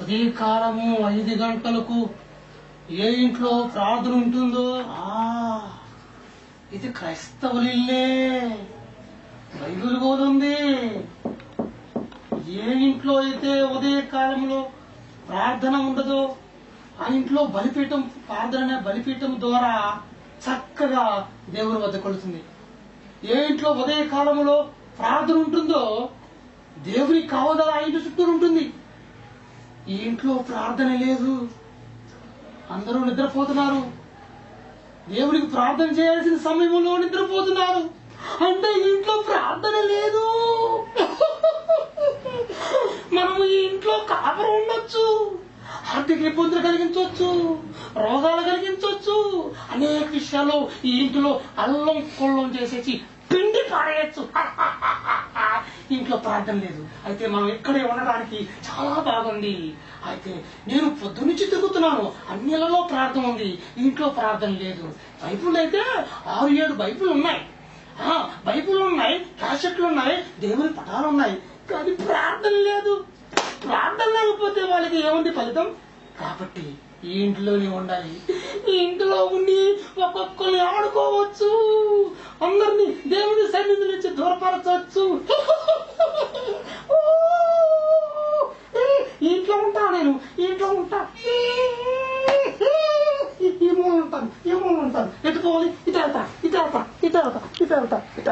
ఉదయకాలము ఐదు గంటలకు ఏ ఇంట్లో ప్రార్థన ఉంటుందో? ఆ ఇది క్రైస్తవులిల్లే ఇల్లే. బైబిల్ పోతుంది ఏ ఇంట్లో అయితే ఉదయకాలంలో ప్రార్థన ఉండదో ఆ ఇంట్లో బలిపీఠం ప్రార్థన బలిపీఠం ద్వారా చక్కగా దేవుని వద్ద కొడుతుంది ఏ ఇంట్లో ఉదయకాలంలో ప్రార్థన ఉంటుందో దేవుని కావదల ఆ ఇంటి చుట్టూ ఉంటుంది. ఈ ఇంట్లో ప్రార్థన లేదు. అందరూ నిద్రపోతున్నారు. దేవునికి ప్రార్థన చేయాల్సిన సమయంలో నిద్రపోతున్నారు. అంటే ఇంట్లో ప్రార్థన లేదు. మనము ఈ ఇంట్లో కాపర ఉండొచ్చు. ఆర్థిక ఇబ్బందులు కలిగించవచ్చు రోగాలు కలిగించవచ్చు అనేక విషయాల్లో ఈ ఇంటిలో అల్లం కొల్లం చేసేసి పిండి పారేయచ్చు. అంటం ప్రార్థన లేదు. అయితే మనం ఇక్కడే ఉండడానికి చాలా బాగుంది. అయితే నేను పొద్దు నుంచి తిరుగుతున్నాను. అన్నిలలో ప్రార్థన ఉంది. ఇంట్లో ప్రార్థన లేదు. బైబుల్ అయితే ఆరు ఏడు బైబుల్ ఉన్నాయి. బైబుల్ ఉన్నాయి క్యాసెట్లు ఉన్నాయి దేవుని పటాలు ఉన్నాయి. కానీ ప్రార్థన లేదు. ప్రార్థన లేకపోతే వాళ్ళకి ఏముంది ఫలితం? కాబట్టి ఈ ఇంట్లోనే ఉండాలి. ఈ ఇంట్లో ఉండి ఒక్కొక్కరిని ఆడుకోవచ్చు. అందరినీ దేవుని సన్నిధి నుంచి దూరపరచవచ్చు. నేను ఇంట్లో ఉంటా ఈ మూలంతాను ఈ మూలంతాను ఎత్తుకోవాలి ఇటు వెళ్తా ఇటు వెళ్తా ఇటు వెళ్తా ఇటు వెళ్తా ఇటు